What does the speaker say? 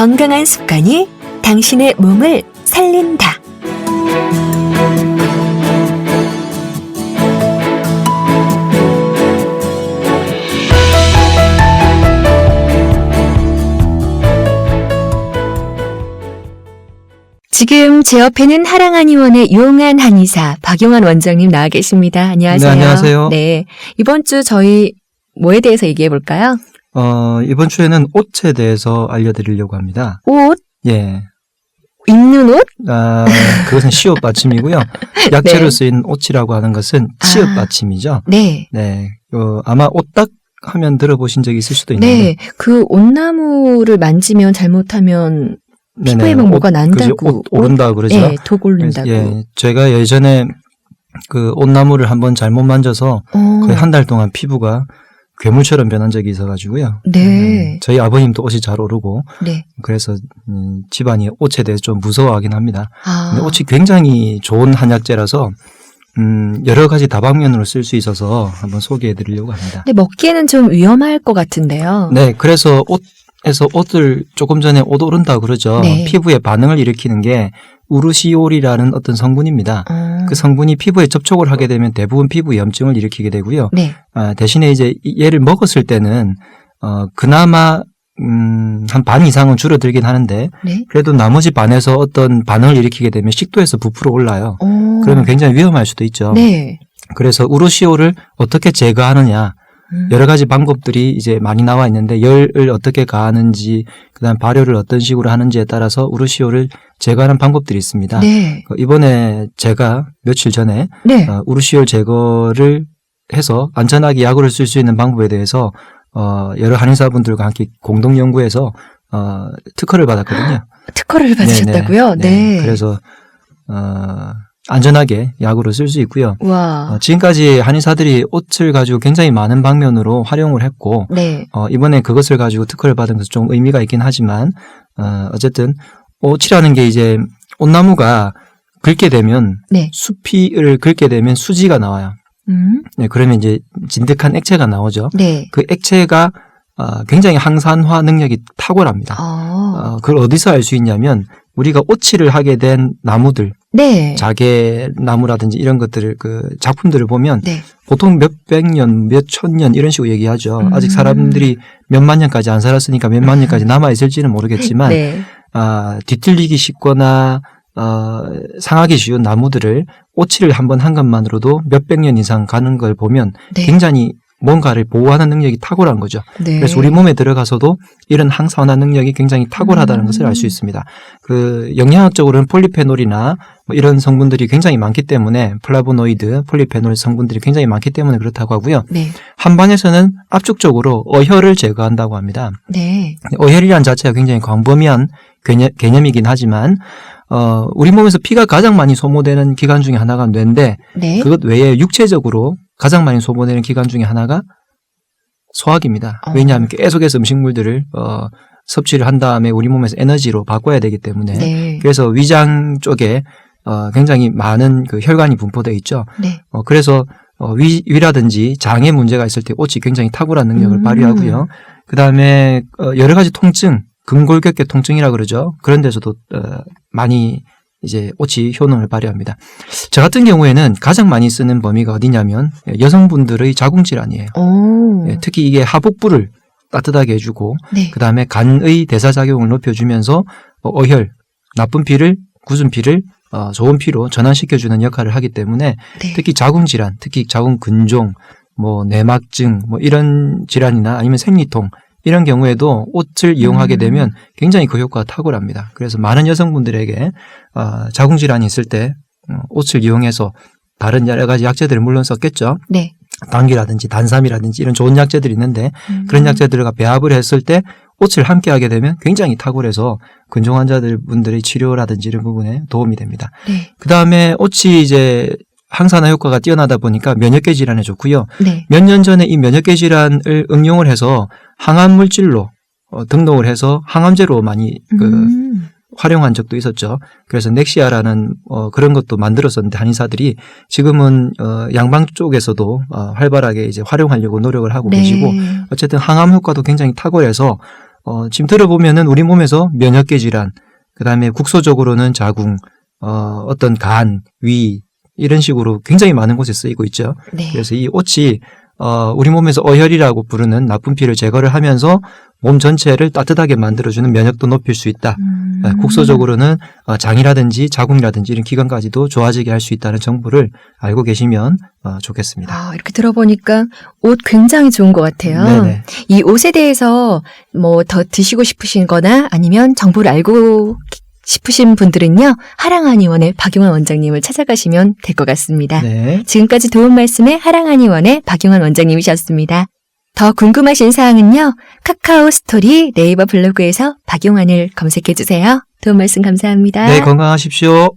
건강한 습관이 당신의 몸을 살린다. 지금 제 옆에는 하랑한 의원의 용한 한의사 박용환 원장님 나와 계십니다. 안녕하세요. 네, 안녕하세요. 네, 이번 주 저희 뭐에 대해서 얘기해 볼까요? 어, 이번 주에는 옷에 대해서 알려드리려고 합니다. 옷, 예. 입는 옷? 아, 그것은 시옷 받침이고요. 약재로 네. 쓰인 옷이라고 하는 것은 치읓 아. 받침이죠. 네. 네. 어, 아마 옷딱 하면 들어보신 적이 있을 수도 있는데. 네, 그 옷나무를 만지면 잘못하면 피부에 막 뭐가 난다고. 그죠? 옷 오른다 그러죠. 예, 독 오른다고. 예. 제가 예전에 그 옷나무를 한번 잘못 만져서 어, 거의 한 달 동안 피부가 괴물처럼 변한 적이 있어가지고요. 네. 음, 저희 아버님도 옷이 잘 오르고 네. 그래서 음, 집안이 옷에 대해서 좀 무서워하긴 합니다. 아, 근데 옷이 굉장히 좋은 한약재라서 음, 여러 가지 다방면으로 쓸 수 있어서 한번 소개해 드리려고 합니다. 근데 먹기에는 좀 위험할 것 같은데요. 네, 그래서 옷에서 옷을 조금 전에 옷 오른다 그러죠. 네. 피부에 반응을 일으키는 게 우르시올이라는 어떤 성분입니다. 어, 그 성분이 피부에 접촉을 하게 되면 대부분 피부 염증을 일으키게 되고요. 네. 아, 대신에 이제 이- 얘를 먹었을 때는 어, 그나마 음, 한 반 이상은 줄어들긴 하는데 네. 그래도 나머지 반에서 어떤 반응을 일으키게 되면 식도에서 부풀어 올라요. 어, 그러면 굉장히 위험할 수도 있죠. 네. 그래서 우르시오를 어떻게 제거하느냐 음, 여러 가지 방법들이 이제 많이 나와 있는데 열을 어떻게 가하는지 그다음 발효를 어떤 식으로 하는지에 따라서 우르시오를 제거하는 방법들이 있습니다. 네. 어, 이번에 제가 며칠 전에 네. 어, 우르시올 제거를 해서 안전하게 약으를 쓸수 있는 방법에 대해서 어, 여러 한의사분들과 함께 공동 연구해서 어, 특허를 받았거든요. 특허를 받으셨다고요? 네, 네. 네. 그래서 어, 안전하게 약으로 쓸 수 있고요. 와. 어, 지금까지 한의사들이 옷을 가지고 굉장히 많은 방면으로 활용을 했고 네. 어, 이번에 그것을 가지고 특허를 받은 것은 좀 의미가 있긴 하지만 어, 어쨌든 옷이라는 게 이제 옷나무가 긁게 되면 네. 수피를 긁게 되면 수지가 나와요. 음. 네, 그러면 이제 진득한 액체가 나오죠. 네. 그 액체가 어, 굉장히 항산화 능력이 탁월합니다. 어. 어, 그걸 어디서 알 수 있냐면 우리가 오칠을 하게 된 나무들, 네. 자개 나무라든지 이런 것들을 그 작품들을 보면 네. 보통 몇백 년, 몇 천 년 이런 식으로 얘기하죠. 음. 아직 사람들이 몇만 년까지 안 살았으니까 몇만 년까지 남아 있을지는 모르겠지만 네. 아, 뒤틀리기 쉽거나 어, 상하기 쉬운 나무들을 오칠을 한번 한 것만으로도 몇백 년 이상 가는 걸 보면 네. 굉장히 뭔가를 보호하는 능력이 탁월한 거죠. 네. 그래서 우리 몸에 들어가서도 이런 항산화 능력이 굉장히 탁월하다는 음. 것을 알 수 있습니다. 그 영양학적으로는 폴리페놀이나 뭐 이런 성분들이 굉장히 많기 때문에 플라보노이드, 폴리페놀 성분들이 굉장히 많기 때문에 그렇다고 하고요. 네. 한반에서는 압축적으로 어혈을 제거한다고 합니다. 네. 어혈이란 자체가 굉장히 광범위한 개념, 이긴 하지만 어, 우리 몸에서 피가 가장 많이 소모되는 기관 중에 하나가 뇌인데 네. 그것 외에 육체적으로 가장 많이 소모되는 기관 중에 하나가 소화기입니다. 어. 왜냐하면 계속해서 음식물들을 어, 섭취를 한 다음에 우리 몸에서 에너지로 바꿔야 되기 때문에 네. 그래서 위장 쪽에 어, 굉장히 많은 그 혈관이 분포되어 있죠. 네. 어, 그래서 어, 위, 위라든지 장에 문제가 있을 때 옷이 굉장히 탁월한 능력을 음. 발휘하고요. 그 다음에 어, 여러 가지 통증, 근골격계 통증이라 그러죠. 그런 데서도 어, 많이 이제 옷이 효능을 발휘합니다. 저 같은 경우에는 가장 많이 쓰는 범위가 어디냐면 여성분들의 자궁 질환이에요. 오. 예, 특히 이게 하복부를 따뜻하게 해주고 네. 그 다음에 간의 대사 작용을 높여주면서 어, 어혈, 나쁜 피를 굳은 피를 어, 좋은 피로 전환시켜주는 역할을 하기 때문에 네. 특히 자궁 질환, 특히 자궁 근종, 뭐 내막증, 뭐 이런 질환이나 아니면 생리통 이런 경우에도 옷을 이용하게 음. 되면 굉장히 그 효과가 탁월합니다. 그래서 많은 여성분들에게 어, 자궁 질환이 있을 때 어, 옷을 이용해서 다른 여러 가지 약재들을 물론 썼겠죠. 네. 당귀라든지 단삼이라든지 이런 좋은 약재들이 있는데 음. 그런 약재들과 배합을 했을 때 옷을 함께 하게 되면 굉장히 탁월해서 근종 환자들 분들의 치료라든지 이런 부분에 도움이 됩니다. 네. 그 다음에 옷이 이제 항산화 효과가 뛰어나다 보니까 면역계 질환에 좋고요. 네. 몇년 전에 이 면역계 질환을 응용을 해서 항암 물질로 어, 등록을 해서 항암제로 많이 그 음. 활용한 적도 있었죠. 그래서 넥시아라는 어, 그런 것도 만들었었는데 한의사들이 지금은 어, 양방 쪽에서도 어, 활발하게 이제 활용하려고 노력을 하고 네. 계시고 어쨌든 항암 효과도 굉장히 탁월해서 어, 지금 들어보면은 우리 몸에서 면역계 질환, 그 다음에 국소적으로는 자궁, 어, 어떤 간, 위, 이런 식으로 굉장히 많은 곳에 쓰이고 있죠. 네. 그래서 이 옷이 어, 우리 몸에서 어혈이라고 부르는 나쁜 피를 제거를 하면서 몸 전체를 따뜻하게 만들어주는 면역도 높일 수 있다. 음. 네, 국소적으로는 어, 장이라든지 자궁이라든지 이런 기관까지도 좋아지게 할 수 있다는 정보를 알고 계시면 어, 좋겠습니다. 아, 이렇게 들어보니까 옷 굉장히 좋은 것 같아요. 네네. 이 옷에 대해서 뭐 더 드시고 싶으신 거나 아니면 정보를 알고 싶으신 분들은요, 하랑한의원의 박용환 원장님을 찾아가시면 될 것 같습니다. 네. 지금까지 도움 말씀에 하랑한의원의 박용환 원장님이셨습니다. 더 궁금하신 사항은요, 카카오 스토리 네이버 블로그에서 박용환을 검색해 주세요. 도움 말씀 감사합니다. 네, 건강하십시오.